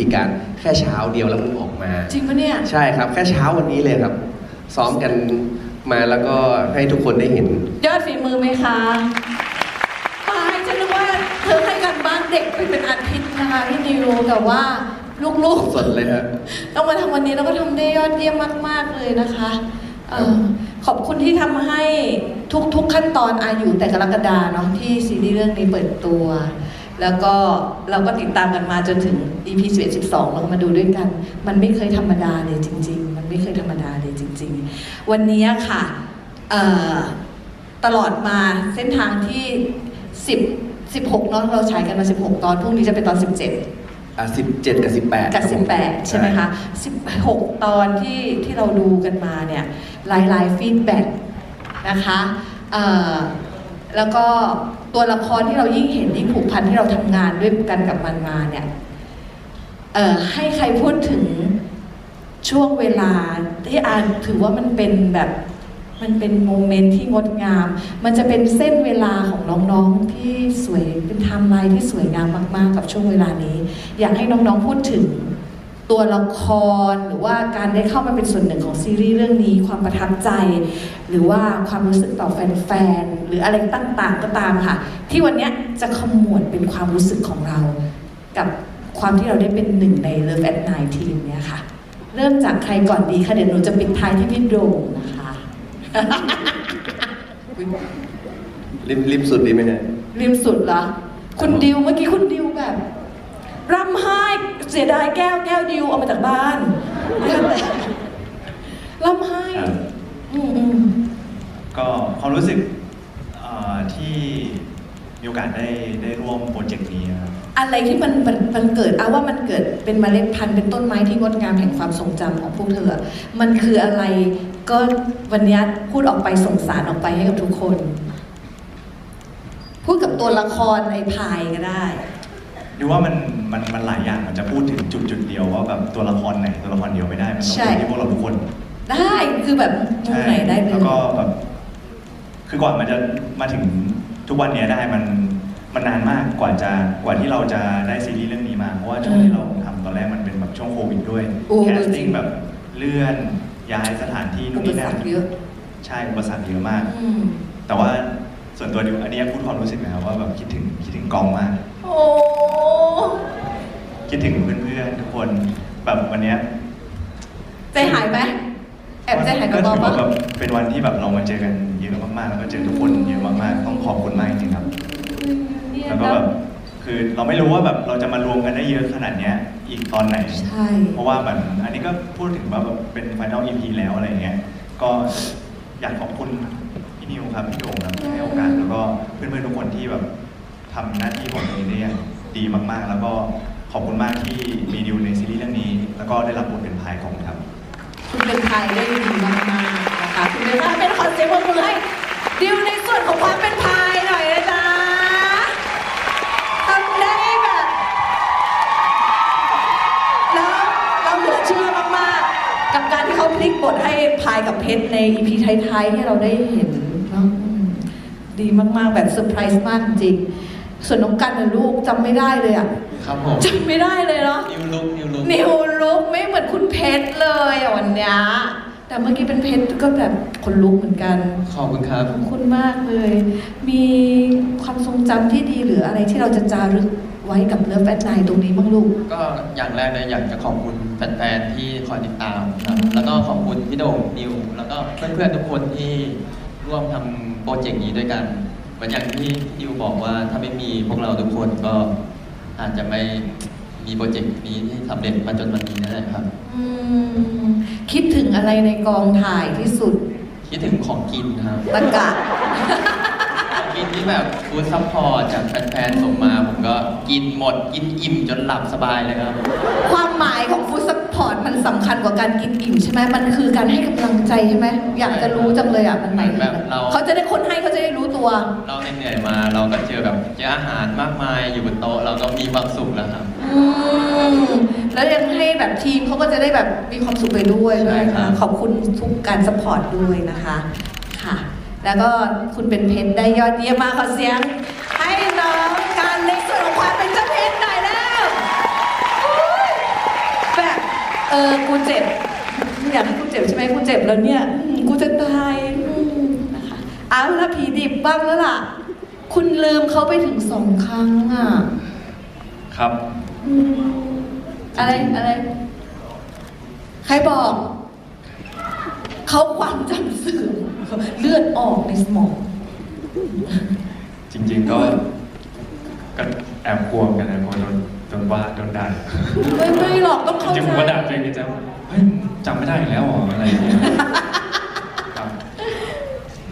ธีการแค่เช้าเดียวแล้วมันออกมา จริงปะเนี่ย ใช่ครับ แค่เช้าวันนี้เลยครับ ซ้อมกันมาแล้วก็ให้ทุกคนได้เห็น ยอดฝีมือไหมคะตายฉันนึกว่าเธอให้การบ้านเด็กไปเป็นอาทิตย์นะคะพี่นิวแต่ว่าลูกสดเลยฮะๆต้องมาทำวันนี้แล้วก็ทำได้ยอดเยี่ยมมาก ๆเลยนะคะเอ่อขอบคุณที่ทำให้ทุกๆขั้นตอนอายุแต่กรกฎาเนาะที่ซีรีส์เรื่องนี้เปิดตัว แล้วก็เราก็ติดตามกันมาจนถึง EP 11 12เราก็มาดูด้วยกัน มันไม่เคยธรรมดาเลยจริง ๆ มันไม่เคยธรรมดาเลยจริง ๆ วันนี้ค่ะเอ่อตลอดมาเส้นทางที่ 10 16เนาะเราฉายกันมา 16 ตอนพรุ่งนี้จะเป็นตอน 17อะสิบเจ็ดกับสิบแปดกับ18ใช่ไหมคะ16ตอนที่ที่เราดูกันมาเนี่ยหลายๆฟีดแบ็กนะคะเอ่อแล้วก็ ตัวละครที่เรายิ่งเห็นยิ่งผูกพันที่เราทำงานด้วยกันกับมันมาเนี่ยเอ่อให้ใครพูดถึงช่วงเวลาที่อาถือว่ามันเป็นแบบมันเป็นโมเมนต์ที่งดงาม มันจะเป็นเส้นเวลาของน้องๆที่สวยเป็นไทม์ไลน์ที่สวยงามมากๆ กับช่วงเวลานี้ อยากให้น้องๆพูดถึง ตัวละครหรือว่าการได้เข้ามาเป็นส่วนหนึ่งของซีรีส์เรื่องนี้ความประทับใจ หรือว่าความรู้สึกต่อแฟนๆหรืออะไรต่างๆก็ตามค่ะ ที่วันเนี้ยจะขมวดเป็นความรู้สึกของเรา กับความที่เราได้เป็นหนึ่งใน Love at Night ทีมเนี้ยค่ะ เริ่มจากใครก่อนดีคะเดี๋ยวหนูจะปิดท้ายที่พี่โด่งนะคะริมริมสุดดีไหมฮะริมสุดเหรอคุณดิวเมื่อกี้คุณดิวแบบ ร่ำไห้เสียดายแก้วแก้วดิวเอามาจากบ้านร่ำไห้ครับอืมอืมก็ความรู้สึกเอ่อที่มีโอกาสได้ได้ร่วมโปรเจกต์นี้นะครับอะไรที่มันมันมันเกิดเอาว่ามันเกิดเป็นเมล็ดพันธุ์เป็นต้นไม้ที่งดงามแห่งความทรงจำของพวกเธอ มันคืออะไรก็วันเนี้ยพูดออกไปส่งสารออกไปให้กับทุกคน พูดกับตัวละครไอ้พายก็ได้ ดูว่ามันมันมันหลายอย่างมันจะพูดถึงจุดจุดเดียวว่าแบบตัวละครไหนตัวละครเดียวไม่ได้ มันต้องใช่เป็นที่พวกเราทุกคนได้คือแบบมุมไหนได้เลแล้วยก็แบบคือก่อนมันจะมาถึงทุกวันเนี้ยได้มันมันนานมากกว่าจะกว่าที่เราจะได้ซีรีส์เรื่องนี้มาเพราะว่าช่วงที่เราทำตอนแรกมันเป็นแบบช่วงโควิดด้วยโอ้แคสติ้งแบบเลื่อนย้ายสถานที่นู่อุนปนี่สรนั่นรคเยอะใช่อุปสรรคเยอะมากอืมแต่ว่าส่วนตัวดิวอันนี้พูดความรู้สึกนะครับว่าแบบคิดถึงคิดถึงกองมาก โอ้ คิดถึงเพื่อนๆทุกคนแบบวันเนี้ยใจหายไหมแอบใจหายกับก็บอถืปะว่าแบบเป็นวันที่แบบเรามาเจอกันเยอะมากๆแล้วก็เจอทุกคนเยอะมากๆต้องขอบคุณมากจริงๆครับ เนี่ยแล้วก็แบบคือเราไม่รู้ว่าแบบเราจะมารวมกันได้เยอะขนาดเนี้ยอีกตอนไหน ใช่ เพราะว่ามันอันนี้ก็พูดถึงว่าแบบเป็น Final EP แล้วอะไรเงี้ย ก็อยากขอบคุณพี่นิวครับพี่โด่งครับที่ให้โอกาสแล้วก็เพื่อนๆทุกคนที่แบบทำหน้าที่ของตัวเองได้อย่างดีมากๆ แล้วก็ ขอบคุณมากที่มีนิวในซีรีส์เรื่องนี้ แล้วก็ได้รับบทเป็นพายของครับ คุณเป็นไทยได้ดีมากๆนะคะคุณเป็นเป็นคอนเซ็ปต์ของคุณให้ดิวในส่วนของความเป็นพายหน่อยนะจ๊ะทำได้แบบแล้วเราเหลือเชื่อมากๆ กับการที่เขาพลิกบทให้พายกับเพชรในอีพีท้ายๆให้เราได้เห็นเนาะอืมดีมากๆ แบบเซอร์ไพรส์มากจริง ส่วนน้องกันนะลูกจำไม่ได้เลยอะครับผมจำไม่ได้เลยเนาะนิวลุกนิวลุกนิวลุกไม่เหมือนคุณเพชรเลยอะวันเนี้ยแต่เมื่อกี้เป็นเพชรก็แบบคนลุกเหมือนกัน ขอบคุณครับ ขอบคุณมากเลย มีความทรงจำที่ดีหรืออะไรที่เราจะจารึกไว้กับเลิฟแอดไนตรงนี้บ้างลูก ก็อย่างแรกเลยอยากจะขอบคุณแฟนๆที่คอยติดตามครับแล้วก็ขอบคุณพี่โด่งนิว แล้วก็เพื่อนๆทุกคนที่ร่วมทำโปรเจกต์นี้ด้วยกัน เหมือนอย่างที่นิวบอกว่าถ้าไม่มีพวกเราทุกคนก็อาจจะไม่มีโปรเจกต์นี้ที่สำเร็จมาจนวันนี้นะครับ อืมคิดถึงอะไรในกองถ่ายที่สุด คิดถึงของกินครับ ตะกะ ของกินที่แบบฟู้ดซัพพอร์ตจากแฟนๆส่งมา ผมก็กินหมดกินอิ่มจนหลับสบายเลยครับ ความหมายของฟู้ดซั พพอร์ตมันสำคัญกว่าการกินอิ่มใช่ไหมมันคือการให้กำลังใจใช่ไหมอยากจะรู้จังเลยอะมันหมายถึงแบบเราเขาจะได้คนให้เขาจะได้รู้ตัว เราเหนื่อยๆมา เราก็เจอแบบเจออาหารมากมายอยู่บนโต๊ะเราก็มีความสุขแล้วครับอืมแล้วยังให้แบบทีมเขาก็จะได้แบบมีความสุขไปด้วยใช่ด้วยครันะบขอบคุณทุกการสปอร์ตด้วยนะคะค่ะ แล้วก็คุณเป็นเพชรได้ยอดเยี่ยมมากขอเสียง ออกูเจ็บไม่อยากให้กูเจ็บใช่ไหมกูเจ็บแล้วเนี่ยอืมกูจะตายอืมนะคะเอาละผีดิบบ้างแล้วล่ะ คุณลืมเขาไปถึงสองครั้งอะครับ อืมอะไรอะไร ใครบอก เขาความจำเสื่อมเลือดออกในสมอง จริง ๆ ก็ก็แอบกลัวเหมือนกันนะกลัวโดน โดนว่าโดนด่าไม่ไม่หรอกต้องจเข้าริงๆใจผมก็ด่าตัวเองในใจว่าเฮ้ยจำไม่ได้อีกแล้วเหรออะไรอย่างเงี้ยครับ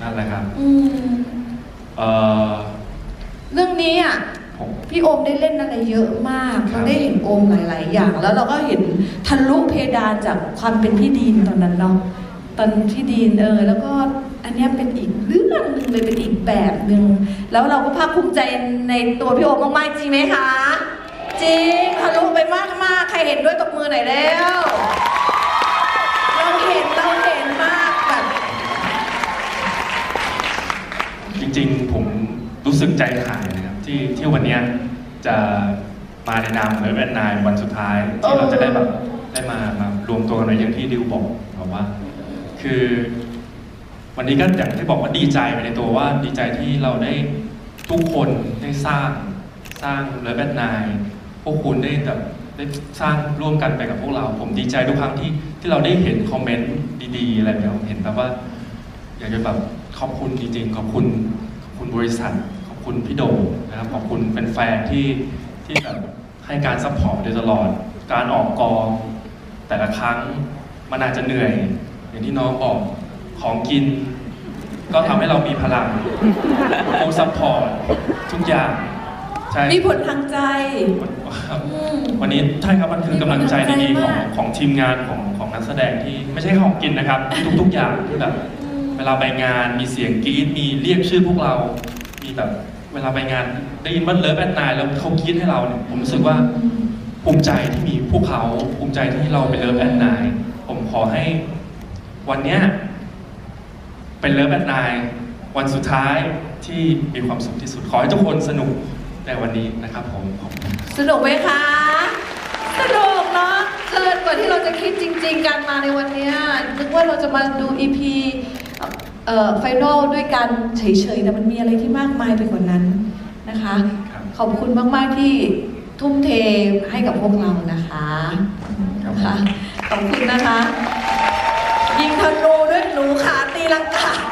นั่นแหละครับอืมเอ่อเรื่องนี้อะ ผม พี่โอมได้เล่นอะไรเยอะมากครัเราบได้เห็นโอมหลาย ๆ อย่าง แล้วเราก็เห็นทะลุเพดานจากความเป็นพี่ดีนตอนนั้นเนาะ ตอนพี่ดีนเออ แล้วก็อันเนี้ยเป็นอีกเรื่องหนึ่งเลยเป็นอีกแบบหนึ่ง แล้วเราก็ภาคภูมิใจในตัวพี่โอมมาก ๆ จริงไหมคะ จริงทะลุไปมากมากๆใครเห็นด้วยตบมือหน่อยแล้ว เราเห็นเราเห็นมากแบบจริงๆ ผมรู้สึกใจหายนะครับที่ที่วันเนี้ยจะมาในนามเลยแวนนายวันสุดท้าย ที่เราจะได้แบบได้มามารวมตัวกันในอย่างที่ดิวบอกบอกว่า คือ วันนี้ก็อย่างที่บอกว่าดีใจไปในตัวว่าดีใจที่เราได้ทุกคนได้สร้างสร้างเลเวนนาย พวกคุณได้แบบได้สร้างร่วมกันไปกับพวกเรา ผมดีใจทุกครั้งที่ที่เราได้เห็นคอมเมนต์ดีๆอะไรแบบนี้เห็นแบบว่า อยากจะแบบขอบคุณจริงๆ ขอบคุณขอบคุณบริษัท ขอบคุณพี่โดมนะครับขอบคุณแฟนๆที่ที่แบบให้การซัพพอร์ตโดยตลอด การออกกอง แต่ละครั้งมันอาจจะเหนื่อย อย่างที่น้องบอกของกิน ก็ทำให้เรามีพลังฟูซัพพอร์ตทุกอย่าง ใช่ มีผลทางใจ ครับอืม วันนี้ใช่ครับมันคือกำลังใจดีๆของของทีมงานของของนักแสดงที่ไม่ใช่ของกินนะครับ ทุกๆอย่างที่แบบเวลาไปงานมีเสียงกรี๊ดมีเรียกชื่อพวกเรา มีแบบเวลาไปงานได้ยินว่าเลิฟแอนนายแล้วเขากรี๊ดให้เราเนี่ยผมรู้สึกว่า ภูมิใจที่มีพวกเขาภูมิใจที่เราเป็นเลิฟแอนนายผมขอให้วันเนี้ยเป็นเลิฟแอนนายวันสุดท้ายที่มีความสุขที่สุด ขอให้ทุกคนสนุก ในวันนี้นะครับผมขอบคุณ สนุกไหมคะ สนุกเนาะเกินกว่าที่เราจะคิดจริง ๆการมาในวันเนี้ยนึกว่าเราจะมาดู EP เอ่อไฟนอลด้วยกันเฉยๆ แต่มันมีอะไรที่มากมายไปกว่านั้นนะคะ ครับ ขอบคุณมาก ๆ ที่ทุ่มเทให้กับพวกเรานะคะครับค่ะขอบคุณนะคะ ยิงธนูด้วยหนูขาตีลังกาทุ่งต้องตี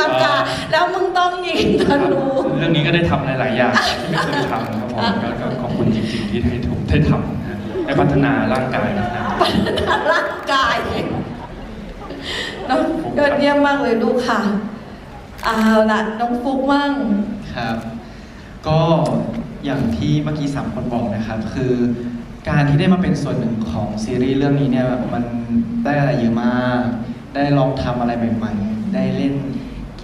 ลังกา แล้วมึงต้องยิงธนูเรื่องนี้ก็ได้ทำหลาย ๆ อย่างที่ไม่เคยทำครับผมก็ก็ขอบคุณจริง ๆ ที่ได้ถูกได้ทำนะฮะได้พัฒนาร่างกายนะครับพัฒนาร่างกายน้องยอดเยี่ยมมากเลยลูกค่ะเอาละน้องฟุกมั่งครับ ก็อย่างที่เมื่อกี้สามคนบอกนะครับคือการที่ได้มาเป็นส่วนหนึ่งของซีรีส์เรื่องนี้เนี่ยมันได้อะไรเยอะมาก ได้ลองทำอะไรใหม่ ๆ ได้เล่น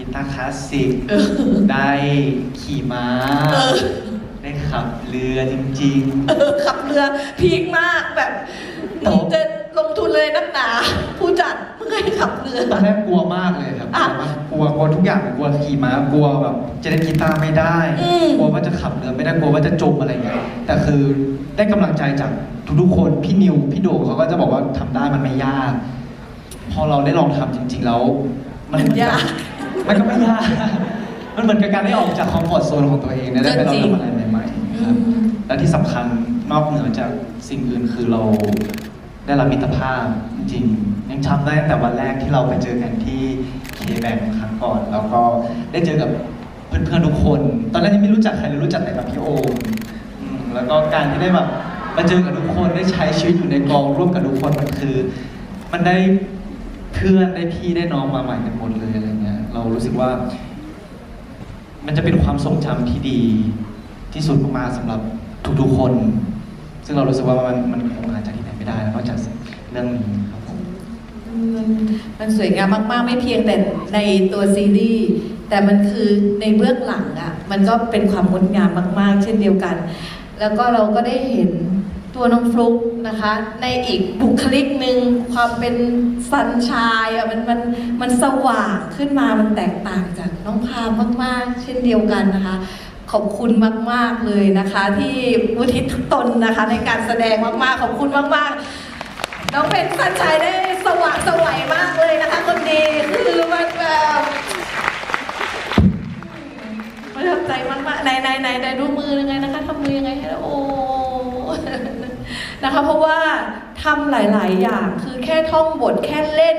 กีตาร์คลาสสิก ได้ขี่ม้าเออได้ขับเรือจริง เออขับเรือพีคมากแบบมึงจะลงทุนเลยนักหนาผู้จัดมึงให้ขับเรือ ๆ ตอนแรกกลัวมากเลยครับอะกลัวกลัวทุกอย่างกลัวขี่ม้ากลัวแบบ จะเล่นกีตาร์ไม่ได้อืม กลัวว่าจะขับเรือไม่ได้กลัวว่าจะจมอะไรเงี้ยแต่คือได้กำลังใจจากทุกๆคนพี่นิวพี่โดเขาก็จะบอกว่าทำได้มันไม่ยาก พอเราได้ลองทำจริง ๆ แล้ว มันยาก มันก็ไม่ยากมันเหมือนกับการได้ออกจากคอมฟอร์ทโซนของตัวเองนะได้ไปลองทำอะไรใหม่ๆครับอืมและที่สำคัญนอกเหนือจากสิ่งอื่นคือเราได้รับมิตรภาพจริงๆยังจำได้ตั้งแต่วันแรกที่เราไปเจอกันที่เคแบงครั้งก่อน แล้วก็ได้เจอกับเพื่อนๆทุกคน ตอนแรกยังไม่รู้จักใครเลยรู้จักแต่กับพี่โอมอืมแล้วก็การที่ได้แบบมาเจอกับทุกคนได้ใช้ชีวิตอยู่ในกองร่วมกับทุกคนมันคือ มันได้เพื่อนได้พี่ได้น้องมาใหม่กันหมดเลยอะไรเงี้ยเรารู้สึกว่า มันจะเป็นความทรงจำที่ดีที่สุดมากๆสำหรับทุกๆคน ซึ่งเรารู้สึกว่ามันมันคงหาจากที่ไหนไม่ได้นอกจากเรื่องนี้ครับผม มันมันสวยงามมาก ๆ ไม่เพียงแต่ในตัวซีรีส์ แต่มันคือในเบื้องหลังอะ่ะ มันก็เป็นความงดงามมาก ๆ เช่นเดียวกัน แล้วก็เราก็ได้เห็น ตัวน้องฟลุกนะคะ ในอีกบุคลิกหนึ่งความเป็นสันชายอะมันมันมันสว่างขึ้นมามันแตกต่างจากน้องพามมาก ๆ เช่นเดียวกันนะคะ ขอบคุณมาก ๆ เลยนะคะ ที่อุทิศตนนะคะ ในการแสดงมาก ๆ ขอบคุณมาก ๆ น้องเป็นสันชัยได้สว่างสวยมากเลยนะคะคนดีคือมันแบบประทับใจมากๆไหนไหนไหนไหนดูมือยังไงนะคะทำมือยังไงให้โอ้ นะคะ เพราะว่าทำหลาย ๆ อย่างคือแค่ท่องบทแค่เล่น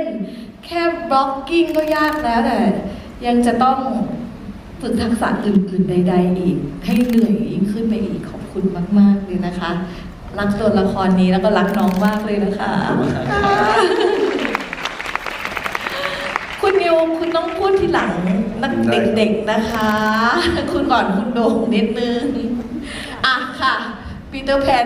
แค่บล็อกกิ้งก็ยากแล้วแต่ยังจะต้องฝึกทักษะอื่น ๆ ใด ๆ อีก ให้เหนื่อยยิ่งขึ้นไปอีกขอบคุณมาก ๆ เลยนะคะ รักตัวละครนี้แล้วก็รักน้องมากเลยนะคะ คุณนิวคุณต้องพูดทีหลังนักเด็ก ๆ นะคะ คุณก่อนคุณโด่งนิดนึง อะค่ะ ปีเตอร์แพน